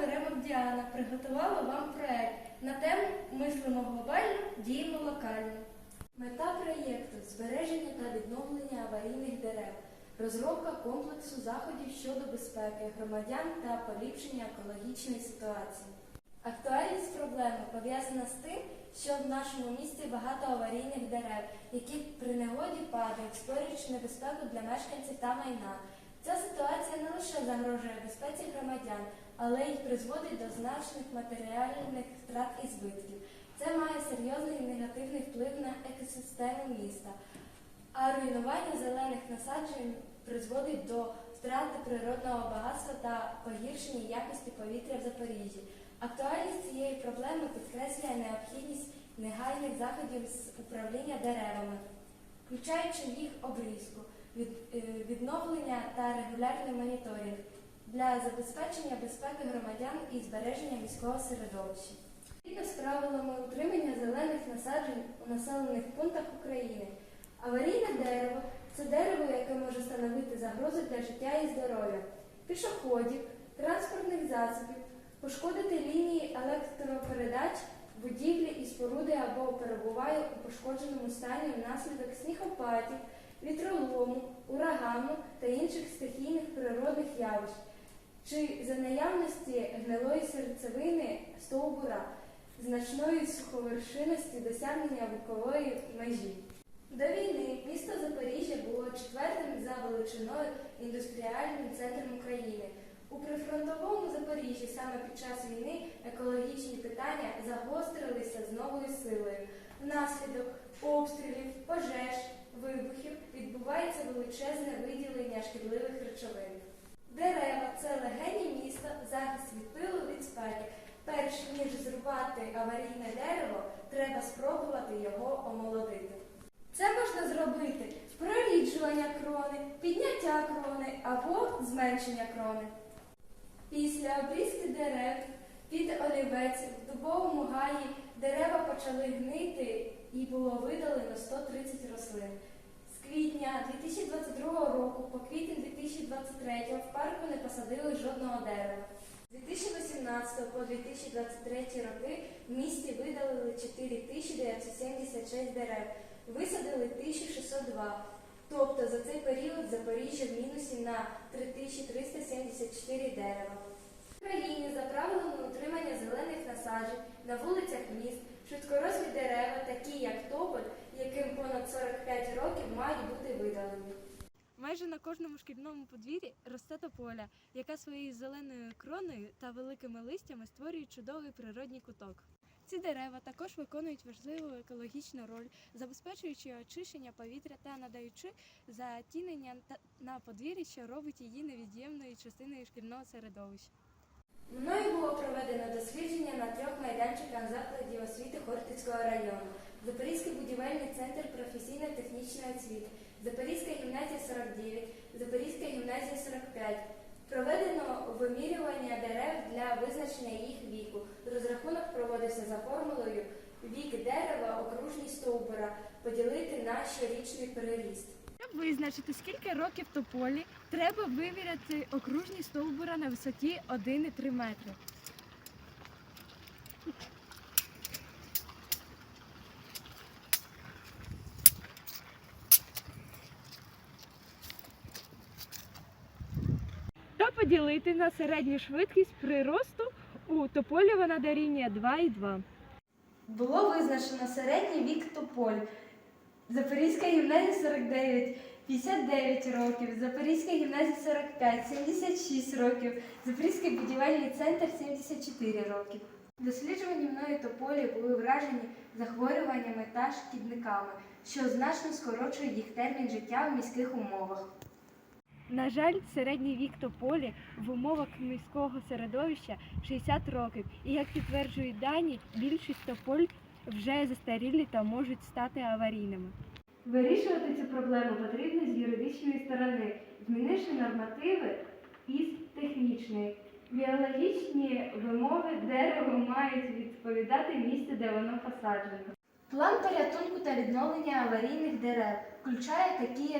Веремов Діана приготувала вам проект на тему Мислимо глобально, діємо локально. Мета проєкту збереження та відновлення аварійних дерев, розробка комплексу заходів щодо безпеки громадян та поліпшення екологічної ситуації. Актуальність проблеми пов'язана з тим, що в нашому місті багато аварійних дерев, які при негоді падають, створюючи небезпеку для мешканців та майна. Ця ситуація не лише загрожує безпеці громадян, але й призводить до значних матеріальних втрат і збитків. Це має серйозний негативний вплив на екосистему міста, а руйнування зелених насаджень призводить до втрати природного багатства та погіршення якості повітря в Запоріжжі. Актуальність цієї проблеми підкреслює необхідність негайних заходів з управління деревами, включаючи їх обрізку, е, відновлення та регулярний моніторинг для забезпечення безпеки громадян і збереження міського середовища. Згідно з правилами утримання зелених насаджень у населених пунктах України, аварійне дерево це дерево, яке може становити загрозу для життя і здоров'я, пішоходів, транспортних засобів, пошкодити лінії електропередач, будівлі і споруди або перебуває у пошкодженому стані внаслідок снігопадів, вітролому, урагану та інших стихійних природних явищ, чи за наявності гнилої серцевини стовбура, значної суховершинності досягнення вікової межі. До війни місто Запоріжжя було четвертим за величиною індустріальним центром України. У прифронтовому Запоріжжі саме під час війни екологічні питання загострилися з новою силою. Внаслідок обстрілів, пожеж, вибухів відбувається величезне виділення шкідливих речовин. Дерева це легені міста, захист від пилу від спеки. Перш ніж зрубати аварійне дерево, треба спробувати його омолодити. Це можна зробити проріджування крони, підняття крони або зменшення крони. Після обрізки дерев під олівець в дубовому гаї дерева почали гнити і було видалено 130 рослин. З квітня 2022 року по квітень 2023 в парку не посадили жодного дерева. З 2018 по 2023 роки в місті видалили 4976 дерев, висадили 1602. Тобто за цей період Запоріжжя в мінусі на 3374 дерева. В Україні за правилами утримання зелених насаджень на вулицях міст швидкорослі дерева, такі як тополь, яким понад 45 років мають бути видалені. Майже на кожному шкільному подвір'ї росте тополя, яка своєю зеленою кроною та великими листями створює чудовий природній куток. Ці дерева також виконують важливу екологічну роль, забезпечуючи очищення повітря та надаючи затінення на подвір'ї, що робить її невід'ємною частиною шкільного середовища. Мною було проведено дослідження на трьох майданчиках закладів освіти Хортицького району. Запорізький будівельний центр професійно-технічної освіти, Запорізька гімназія 49, Запорізька гімназія 45. Проведено вимірювання дерев для визначення їх віку. Розрахунок проводився за формулою вік дерева, окружність стовбура, поділити на щорічний переріст. Щоб визначити, скільки років тополі, треба виміряти окружність стовбура на висоті 1,3 метри. Та поділити на середню швидкість приросту у тополі вона дорівнює 2,2. Було визначено середній вік тополь. Запорізька гімназія 49, 59 років, Запорізька гімназія 45, 76 років, Запорізький будівельний центр 74 років. Досліджувані мною тополі були вражені захворюваннями та шкідниками, що значно скорочує їх термін життя в міських умовах. На жаль, середній вік тополі в умовах міського середовища 60 років. І як підтверджують дані, більшість тополь вже застарілі та можуть стати аварійними. Вирішувати цю проблему потрібно з юридичної сторони, змінивши нормативи із технічної. Біологічні вимоги дерева мають відповідати місцю, де воно посаджено. План порятунку та відновлення аварійних дерев включає такі